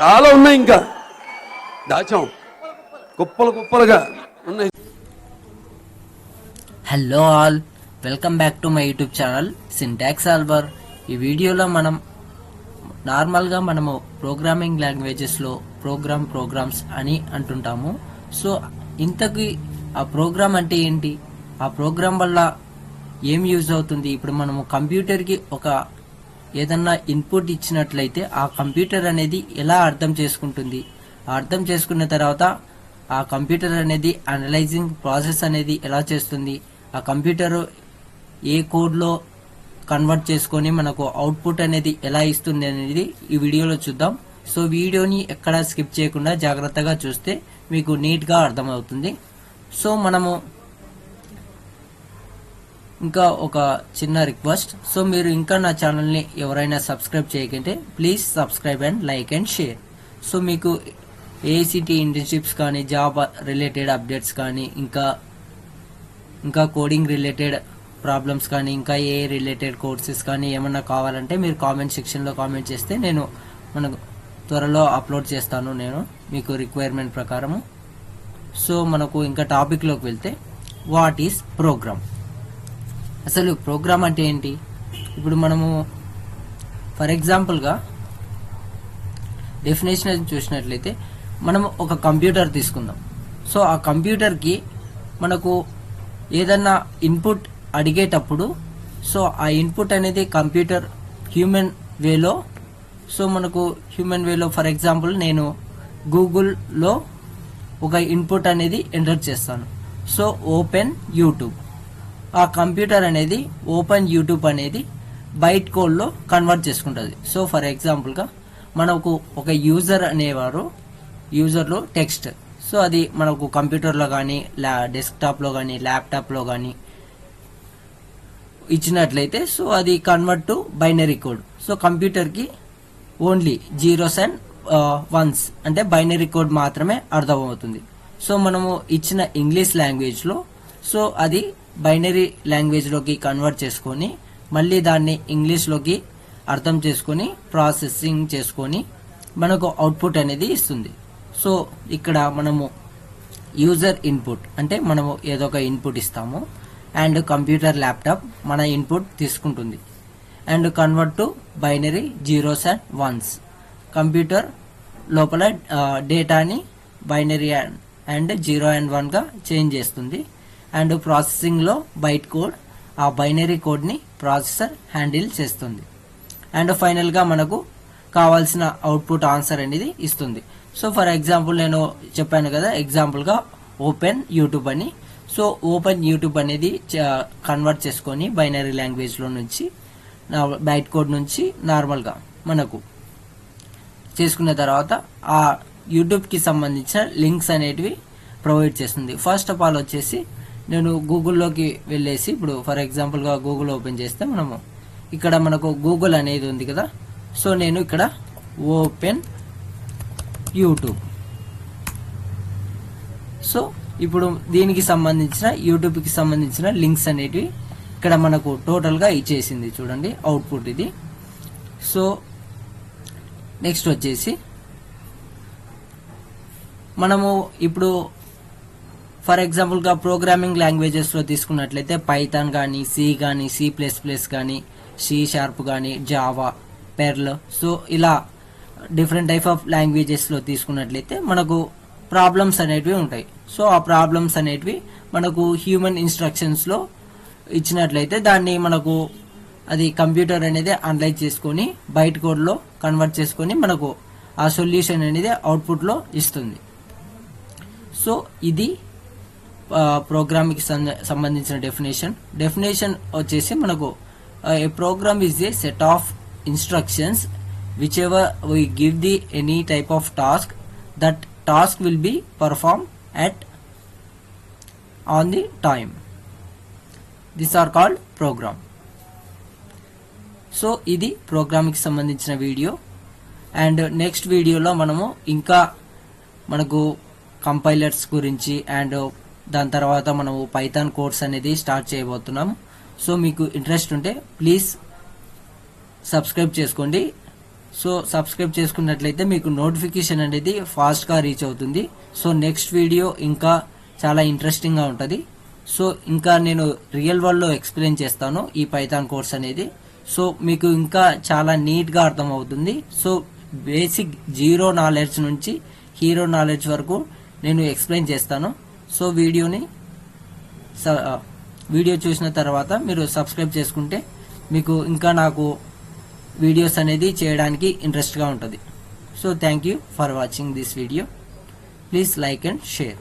చాలా ఉన్నాయి ఇంకా. దాచాం. కుప్పలు కుప్పలుగా ఉన్నాయి. Hello all welcome back to my YouTube channel syntax Alva ఈ వీడియోలో మనం నార్మల్గా మనము ప్రోగ్రామింగ్ లాంగ్వేజెస్లో ప్రోగ్రామ్ ప్రోగ్రామ్స్ అని అంటుంటాము. సో ఇంతకి ఆ ప్రోగ్రామ్ అంటే ఏంటి? ఆ ప్రోగ్రామ్ వల్ల ఏం యూజ్ అవుతుంది? ఇప్పుడు మనము కంప్యూటర్కి ఒక ఏదన్నా ఇన్పుట్ ఇచ్చినట్లయితే ఆ కంప్యూటర్ అనేది ఎలా అర్థం చేసుకుంటుంది? అర్థం చేసుకున్న తర్వాత ఆ కంప్యూటర్ అనేది అనలైజింగ్ ప్రాసెస్ అనేది ఎలా చేస్తుంది? ఆ కంప్యూటర్ ఏ కోడ్లో కన్వర్ట్ చేసుకొని మనకు అవుట్పుట్ అనేది ఎలా ఇస్తుంది అనేది ఈ వీడియోలో చూద్దాం. సో వీడియోని ఎక్కడ స్కిప్ చేయకుండా జాగ్రత్తగా చూస్తే మీకు నీట్గా అర్థమవుతుంది. సో మనము ఇంకా ఒక చిన్న రిక్వెస్ట్. సో మీరు ఇంకా నా ఛానల్ని ఎవరైనా subscribe చేయకంటే please subscribe and like and share. So మీకు ఏఐసిటీ ఇంటర్న్షిప్స్ కానీ జాబ్ రిలేటెడ్ అప్డేట్స్ కానీ ఇంకా ఇంకా కోడింగ్ రిలేటెడ్ ప్రాబ్లమ్స్ కానీ ఇంకా ఏ రిలేటెడ్ కోర్సెస్ కానీ ఏమన్నా కావాలంటే మీరు కామెంట్ సెక్షన్లో కామెంట్ చేస్తే నేను మనకు త్వరలో అప్లోడ్ చేస్తాను నేను మీకు రిక్వైర్మెంట్ ప్రకారము. సో మనకు ఇంకా టాపిక్లోకి వెళ్తే వాట్ ఈస్ ప్రోగ్రామ్? అసలు ప్రోగ్రామ్ అంటే ఏంటి? ఇప్పుడు మనము ఫర్ ఎగ్జాంపుల్గా డెఫినేషన్ చూసినట్లయితే మనం ఒక కంప్యూటర్ తీసుకుందాం. సో ఆ కంప్యూటర్కి మనకు ఏదన్నా ఇన్పుట్ అడిగేటప్పుడు సో ఆ ఇన్పుట్ అనేది కంప్యూటర్ హ్యూమన్ వేలో సో మనకు హ్యూమన్ వేలో ఫర్ ఎగ్జాంపుల్ నేను గూగుల్లో ఒక ఇన్పుట్ అనేది ఎంటర్ చేస్తాను. సో ఓపెన్ యూట్యూబ్ ఆ కంప్యూటర్ అనేది ఓపెన్ యూట్యూబ్ అనేది బైట్ కోడ్లో కన్వర్ట్ చేసుకుంటుంది. సో ఫర్ ఎగ్జాంపుల్గా మనకు ఒక యూజర్ అనేవారు యూజర్లో టెక్స్ట్. సో అది మనకు కంప్యూటర్లో కానీ ల్యా డెస్క్టాప్లో కానీ ల్యాప్టాప్లో కానీ ఇచ్చినట్లయితే సో అది convert to binary code. So కంప్యూటర్కి only zeros and ones. అంటే బైనరీ కోడ్ మాత్రమే అర్థమవుతుంది. సో మనము ఇచ్చిన ఇంగ్లీష్ లాంగ్వేజ్లో సో అది బైనరీ లాంగ్వేజ్లోకి కన్వర్ట్ చేసుకొని మళ్ళీ దాన్ని ఇంగ్లీష్లోకి అర్థం చేసుకొని ప్రాసెసింగ్ చేసుకొని మనకు అవుట్పుట్ అనేది ఇస్తుంది. సో ఇక్కడ మనము యూజర్ ఇన్పుట్ అంటే మనము ఏదో ఒక ఇన్పుట్ ఇస్తాము అండ్ కంప్యూటర్ ల్యాప్టాప్ మన ఇన్పుట్ తీసుకుంటుంది. And convert to binary zeros and ones. Computer లోపల డేటాని బైనరీ అండ్ జీరో అండ్ వన్గా చేంజ్ చేస్తుంది. అండ్ ప్రాసెసింగ్లో బైట్ కోడ్ ఆ బైనరీ కోడ్ని ప్రాసెసర్ హ్యాండిల్ చేస్తుంది. అండ్ ఫైనల్గా మనకు కావాల్సిన అవుట్పుట్ ఆన్సర్ అనేది ఇస్తుంది. సో ఫర్ ఎగ్జాంపుల్ నేను చెప్పాను కదా ఎగ్జాంపుల్గా ఓపెన్ యూట్యూబ్ అని. సో ఓపెన్ యూట్యూబ్ అనేది కన్వర్ట్ చేసుకొని బైనరీ లాంగ్వేజ్లో నుంచి బైట్ కోడ్ నుంచి నార్మల్గా మనకు చేసుకున్న తర్వాత ఆ యూట్యూబ్కి సంబంధించిన లింక్స్ అనేటివి ప్రొవైడ్ చేస్తుంది. ఫస్ట్ ఆఫ్ ఆల్ వచ్చేసి నేను గూగుల్లోకి వెళ్ళేసి ఇప్పుడు ఫర్ ఎగ్జాంపుల్గా గూగుల్ ఓపెన్ చేస్తే మనము ఇక్కడ మనకు గూగుల్ అనేది ఉంది కదా. సో నేను ఇక్కడ ఓపెన్ యూట్యూబ్. సో ఇప్పుడు దీనికి సంబంధించిన యూట్యూబ్కి సంబంధించిన లింక్స్ అనేటివి ఇక్కడ మనకు టోటల్గా ఇచ్చేసింది చూడండి అవుట్పుట్ ఇది. సో నెక్స్ట్ వచ్చేసి మనము ఇప్పుడు ఫర్ ఎగ్జాంపుల్గా ప్రోగ్రామింగ్ లాంగ్వేజెస్లో తీసుకున్నట్లయితే పైథాన్ కానీ సి కానీ సి ప్లస్ ప్లస్ కానీ సి షార్ప్ కానీ జావా పెర్ల్. సో ఇలా డిఫరెంట్ టైప్ ఆఫ్ లాంగ్వేజెస్లో తీసుకున్నట్లయితే మనకు ప్రాబ్లమ్స్ అనేటివి ఉంటాయి. సో ఆ ప్రాబ్లమ్స్ అనేటివి మనకు హ్యూమన్ ఇన్స్ట్రక్షన్స్లో ఇచ్చినట్లయితే దాన్ని మనకు అది కంప్యూటర్ అనేది అనలైజ్ చేసుకొని బయట కోడ్లో కన్వర్ట్ చేసుకొని మనకు ఆ సొల్యూషన్ అనేది అవుట్పుట్లో ఇస్తుంది. సో ఇది ప్రోగ్రామ్కి సంబంధించిన డెఫినేషన్ డెఫినేషన్ వచ్చేసి మనకు a program is a set of instructions which ever we give the any type of task that task will be perform at on the time this are called program so ఇది ప్రోగ్రామ్కి సంబంధించిన video and next వీడియోలో మనము ఇంకా మనకు compilers గురించి and దాని తర్వాత మనము పైథాన్ కోర్స్ అనేది స్టార్ట్ చేయబోతున్నాం. సో మీకు ఇంట్రెస్ట్ ఉంటే ప్లీజ్ సబ్స్క్రైబ్ చేసుకోండి. సో సబ్స్క్రైబ్ చేసుకున్నట్లయితే మీకు నోటిఫికేషన్ అనేది ఫాస్ట్గా రీచ్ అవుతుంది. సో నెక్స్ట్ వీడియో ఇంకా చాలా ఇంట్రెస్టింగ్గా ఉంటుంది. సో ఇంకా నేను రియల్ వరల్డ్లో ఎక్స్ప్లెయిన్ చేస్తాను ఈ పైథాన్ కోర్స్ అనేది. సో మీకు ఇంకా చాలా నీట్గా అర్థమవుతుంది. సో బేసిక్ జీరో నాలెడ్జ్ నుంచి హీరో నాలెడ్జ్ వరకు నేను ఎక్స్ప్లెయిన్ చేస్తాను. సో వీడియోని స- వీడియో చూసిన తర్వాత మీరు సబ్స్క్రైబ్ చేసుకుంటే మీకు ఇంకా నాకు వీడియోస్ అనేది చేయడానికి ఇంట్రెస్ట్గా ఉంటుంది. So thank you for watching this video. Please like and share.